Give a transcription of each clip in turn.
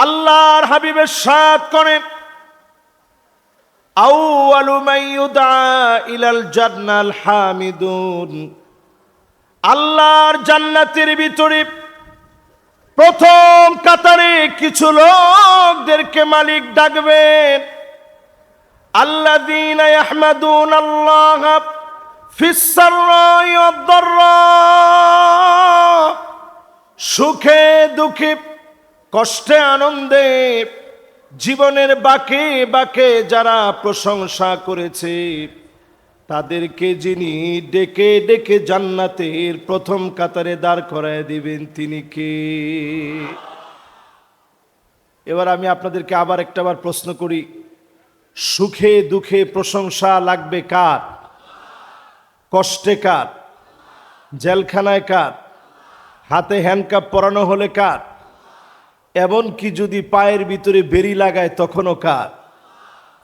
আল্লাহর হাবিবের সাথ করেন আল্লাহর জান্নাতের ভিতরে প্রথম কাতারে কিছু লোকদেরকে মালিক ডাকবেন আল্লাহ ফিস সাররাই ওয়াদ-দাররা সুখে দুঃখে কষ্টে আনন্দে জীবনের বাকে বাকে যারা প্রশংসা করেছে, তাদেরকে যিনি ডেকে ডেকে জান্নাতের প্রথম কাতারে দাঁড় করায় দিবেন, তিনি কে? এবার আমি আপনাদেরকে আবার একটাবার প্রশ্ন করি, সুখে দুঃখে প্রশংসা লাগবে কার? কষ্টে কার? জেলখানায় কার? হাতে হ্যান্ডকাপ পরানো হলে কার? এমনকি যদি পায়ের ভিতরে বেরি লাগায়, তখনও কার?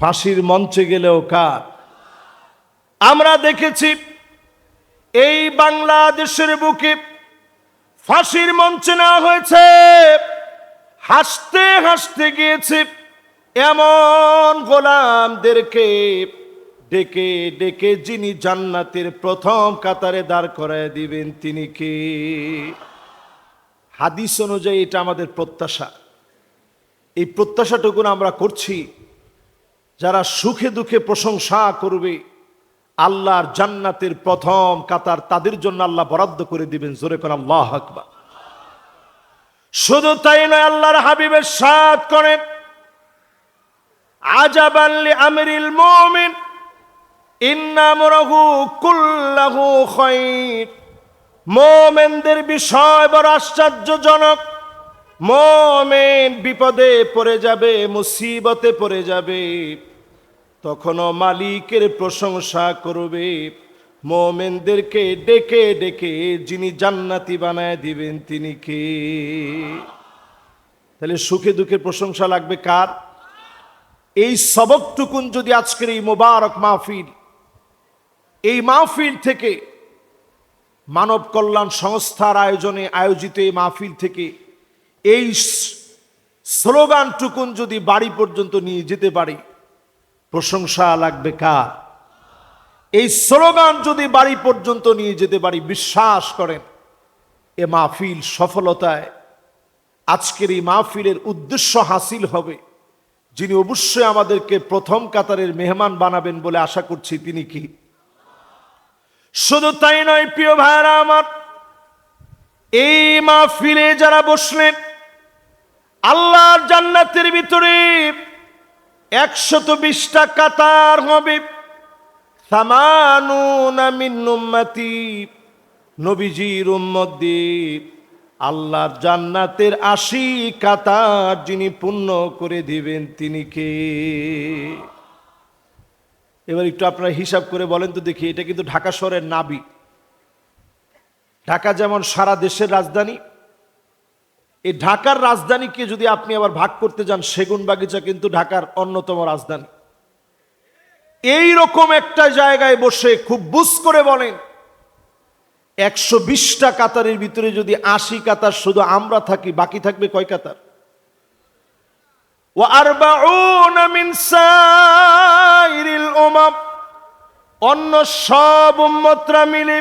ফাঁসির মঞ্চে গেলেও কার? আমরা দেখেছি এই বাংলাদেশের বুকে ফাঁসির মঞ্চে নেওয়া হয়েছে। হাসতে হাসতে গিয়েছে এমন গোলামদেরকে ডেকে ডেকে যিনি জান্নাতের প্রথম কাতারে দাঁড় করায় দিবেন তিনি কে? হাদিস অনুযায়ী এটা আমাদের প্রত্যাশা। এই প্রত্যাশাটুকুন আমরা করছি। যারা সুখে দুঃখে প্রশংসা করবে, আল্লাহর জান্নাতের প্রথম কাতার তাদের জন্য আল্লাহ বরাদ্দ করে দিবেন। জোরে করে আল্লাহ আকবার। শুধু তাই নয়, আল্লাহর হাবিবের সাথ করেন আজাব আজাবাল্লি আমিরিল মুমিন, ইন্নামরহু কুল্লাহু খায়র মোমেনদের বিষয় বড় আশ্চর্যজনক। মোমেন বিপদে পড়ে যাবে, মুসিবতে পড়ে যাবে। তখনও মালিকের প্রশংসা করবে। মোমেনদেরকে ডেকে ডেকে যিনি জান্নাতি বানায় দিবেন, তিনি কে? তাহলে সুখে দুঃখে প্রশংসা লাগবে কার? এই সবকটুকুন যদি আজকের এই মোবারক মাহফিল, এই মাহফিল থেকে মানব কল্যাণ সংস্থার আয়োজনে আয়োজিত এই মাহফিল থেকে এই স্লোগানটুকুন যদি বাড়ি পর্যন্ত নিয়ে যেতে পারি, প্রশংসা লাগবে কার? এই স্লোগান যদি বাড়ি পর্যন্ত নিয়ে যেতে পারি, বিশ্বাস করেন, এ মাহফিল সফলতায় আজকের এই মাহফিলের উদ্দেশ্য হাসিল হবে। যিনি অবশ্যই আমাদেরকে প্রথম কাতারের মেহমান বানাবেন বলে আশা করছি তিনি কি? শুধু তাই নয়, প্রিয় ভাইরা আমার, এই মাহফিলে যারা বসলেন, আল্লাহর জান্নাতের ভিতরে একশত বিশটা কাতার হবে। সামানুনা মিন উম্মতি, নবীজির উম্মত। দিয়ে আল্লাহর জান্নাতের আশি কাতার যিনি পূর্ণ করে দিবেন, তিনি কে? এবার একটু আপনারা হিসাব করে বলেন তো দেখি, এটা কিন্তু ঢাকা শহরের নাবি। ঢাকা যেমন সারা দেশের রাজধানী, এই ঢাকার রাজধানীকে যদি আপনি আবার ভাগ করতে যান, সেগুন বাগিচা কিন্তু ঢাকার অন্যতম রাজধানী। এই রকম একটা জায়গায় বসে খুব বুঝ করে বলেন, একশো বিশটা কাতারের ভিতরে যদি আশি কাতার শুধু আমরা থাকি, বাকি থাকবে কয় কাতার? ও আরবাউনা মিন সাইরিল উমাম, অন্য সব উম্মতরা মিলে,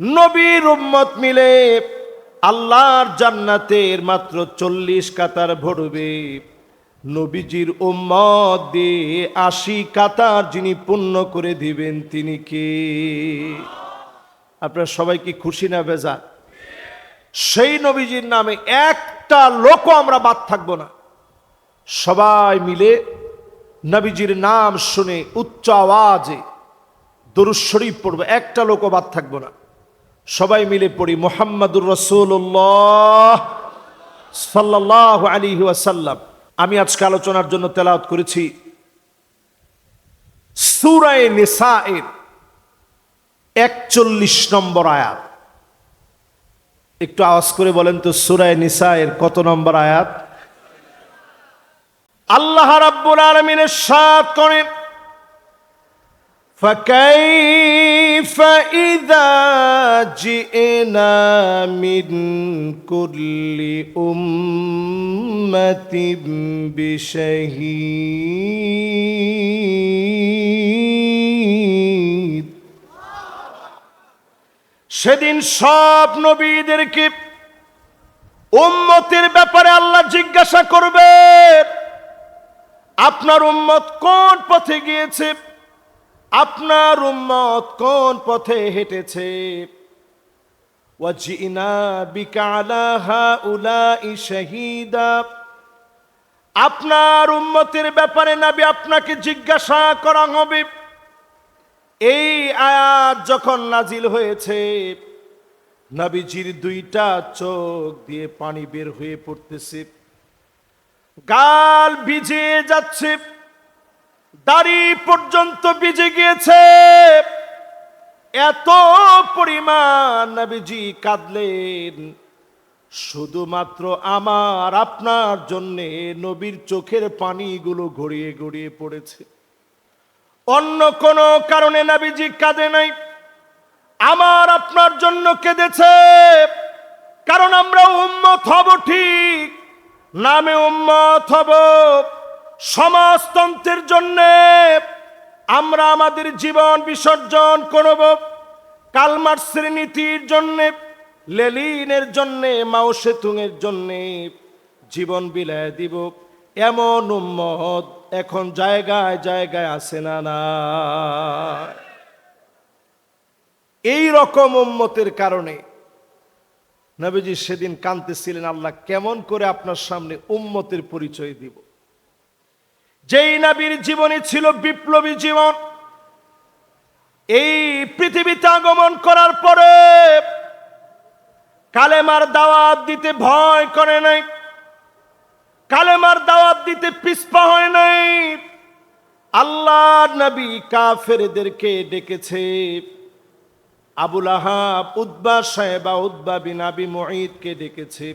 নবীর উম্মত মিলে আল্লাহর জান্নাতের মাত্র চল্লিশ কাতার ভরবে। নবীজির উম্মত দিয়ে আশি কাতার যিনি পূর্ণ করে দিবেন তিনি কে? আপনারা সবাই কি খুশি না বেজা সেই নবীজির নামে একটা লোকও আমরা বাদ থাকব না। সবাই মিলে নবীজির নাম শুনে উচ্চ আওয়াজে দরুদ শরীফ পড়ব, একটা লোকও বাদ থাকব না। সবাই মিলে পড়ি, মোহাম্মদুর রসুল্লাহ সাল্লাহ আলী ওয়াসাল্লাম। আমি আজকে আলোচনার জন্য তেলাওত করেছি সুরায় নেশা এর একচল্লিশ নম্বর আয়াত। একটু আওয়াজ করে বলেন তো, সুরায় নিসা এর কত নম্বর আয়াত? আল্লাহ রাব্বুল আলমিনের সাত করেন فكيف إذا جئنا من كل أمة بشهيد সেদিন সব নবীদেরকে উম্মতের ব্যাপারে আল্লাহ জিজ্ঞাসা করবে আপনার উম্মত কোন পথে গিয়েছে? আপনার উম্মত কোন পথে হেঁটেছে? আপনার উম্মতের ব্যাপারে নাবি আপনাকে জিজ্ঞাসা করা হবে। এই আয়াত যখন নাজিল হয়েছে, নাবিজির দুইটা চোখ দিয়ে পানি বের হয়ে পড়তেছে। গাল ভিজে যাচ্ছে। দাড়ি পর্যন্ত ভিজে গিয়েছে। এত পরিমাণ নবীজি কাঁদলেন। শুধুমাত্র আমার, আপনার জন্যে নবীর চোখের পানিগুলো গড়িয়ে গড়িয়ে পড়েছে। অন্য কোনো কারণে নাবিজি কাঁদে নাই। আমার, আপনার জন্য কেঁদেছে। কারণ আমরা উম্মত হব ঠিক। নামে উম্মত হব। সমাজতন্ত্রের জন্য আমরা আমাদের জীবন বিসর্জন করব। কালমার্সের নীতির জন্য, লেলিনের জন্যে, মাও সেতুংয়ের জন্যে জীবন বিলায় দিব। এমন উম্মত এখন জায়গায় জায়গায় আসে না না এই রকম উম্মতের কারণে নবীজি সেদিন কাঁদতেছিলেন, আল্লাহ, কেমন করে আপনার সামনে উম্মতের পরিচয় দিব? যেই নবীর জীবনে ছিল বিপ্লবী জীবন, এই পৃথিবীতে আগমন করার পরে কালেমার দাওয়াত দিতে ভয় করে নাই, কালেমার দাওয়াত দিতে পিসপা হয় নাই। আল্লাহ নবী কাফেরদেরকে ডেকেছে। আবুল আহাব উদ্বা সাহেবা উদ্বা বিন আবি মুঈদকে ডেকেছে।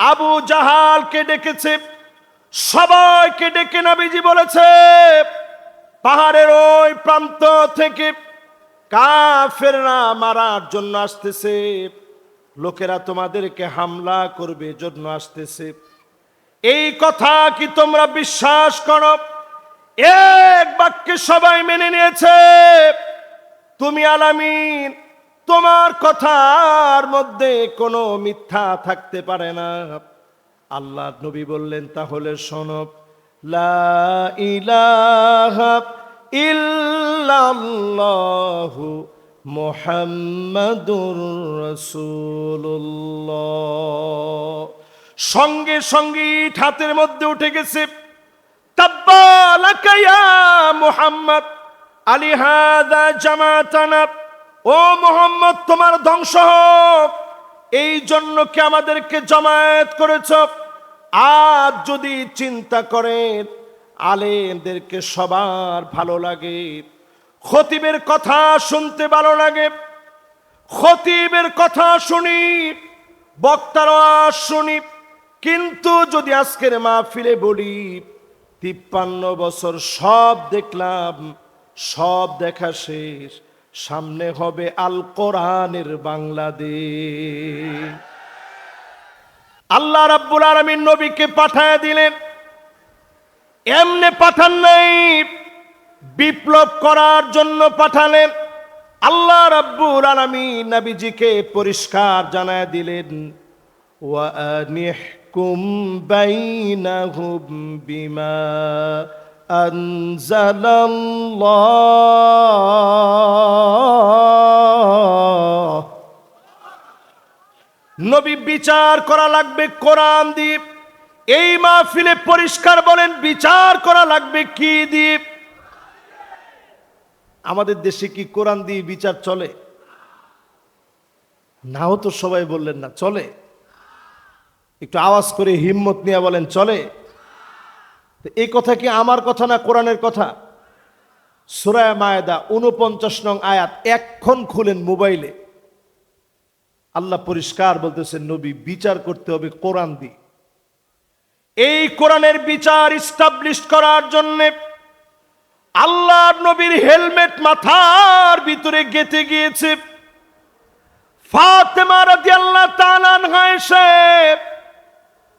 আবু জাহালকে ডেকেছে। সবাইকে ডেকে নাবিজি বলেছে, পাহাড়ের ওই প্রান্ত থেকে কাফেররা মারার জন্য আসতেছে। লোকেরা তোমাদেরকে হামলা করবে জন্য আসতেছে। এই কথা কি তোমরা বিশ্বাস করো? এক বাক্যে সবাই মেনে নিয়েছে। তুমি আলামিন, তোমার কথার মধ্যে কোনো মিথ্যা থাকতে পারে না। আল্লাহ নবী বললেন, তাহলে ইলাহা ইল্লাল্লাহু মুহাম্মাদুর রাসূলুল্লাহ। সঙ্গে সঙ্গে হাতের মধ্যে উঠে গেছে ইয়া মুহাম্মদ। আলী হাদা জামাতানা, ও মোহাম্মদ, তোমার ধ্বংস হোক। এই জন্য কি আমাদেরকে জমায়েত করেছ? আজ যদি চিন্তা করেন, আলেমদেরকে সবার ভালো লাগে, খতিবের কথা শুনতে ভালো লাগে, খতিবের কথা শুনি বক্তার শুনি, কিন্তু যদি আজকের মাহফিলে বলি, তিপ্পান্ন বছর সব দেখলাম সব দেখা শেষ। সামনে হবে আল কোরআনের বাংলাদেশ। আল্লাহ রাব্বুল আলামিন নবীকে পাঠায় দিলেন। এমনে পাঠান নাই, বিপ্লব করার জন্য পাঠালেন। আল্লাহ রাব্বুল আলামিন নবীজিকে পরিষ্কার জানায় দিলেন, ওয়া বাইনাহুম বিমা আনজালাল্লাহ। নবী বিচার করা লাগবে কোরআন দিয়ে এই মাহফিলে পরিষ্কার বলেন, বিচার করা লাগবে কি দিয়ে আমাদের দেশে কি কোরআন দিয়ে বিচার চলে? নাও তো সবাই বললেন না, চলে। একটু আওয়াজ করে হিম্মত নিয়ে বলেন, চলে। তো এই কথা কি আমার কথা না কোরআনের কথা? সুরায় মায়দা উনপঞ্চাশ নং আয়াত, এক্ষণ খুলেন মোবাইলে। আল্লাহ পরিষ্কার বলতেছেন, নবী, বিচার করতে হবে কোরআন দিয়ে। এই কোরআনের বিচার ইস্টাবলিশ করার জন্যে আল্লাহর নবীর হেলমেট মাথার ভিতরে গেঁথে গিয়েছে।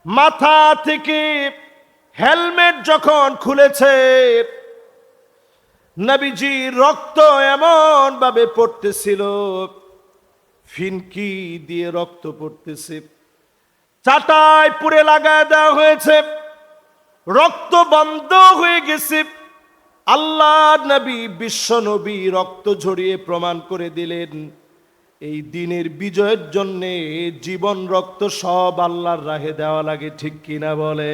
মাথা থেকে হেলমেট যখন খুলেছে, নবীজি রক্ত এমন ভাবে পড়তেছিল, ফিনকি দিয়ে রক্ত পড়তেছে। চাটায় পুড়ে লাগায় দেওয়া হয়েছে, রক্ত বন্ধ হয়ে গেছে। আল্লাহ নবী বিশ্ব নবী রক্ত ঝরিয়ে প্রমাণ করে দিলেন এই দিনের বিজয়ের জন্য জীবন রক্ত সব আল্লাহর রাহে দেওয়া লাগে ঠিক কিনা বলে?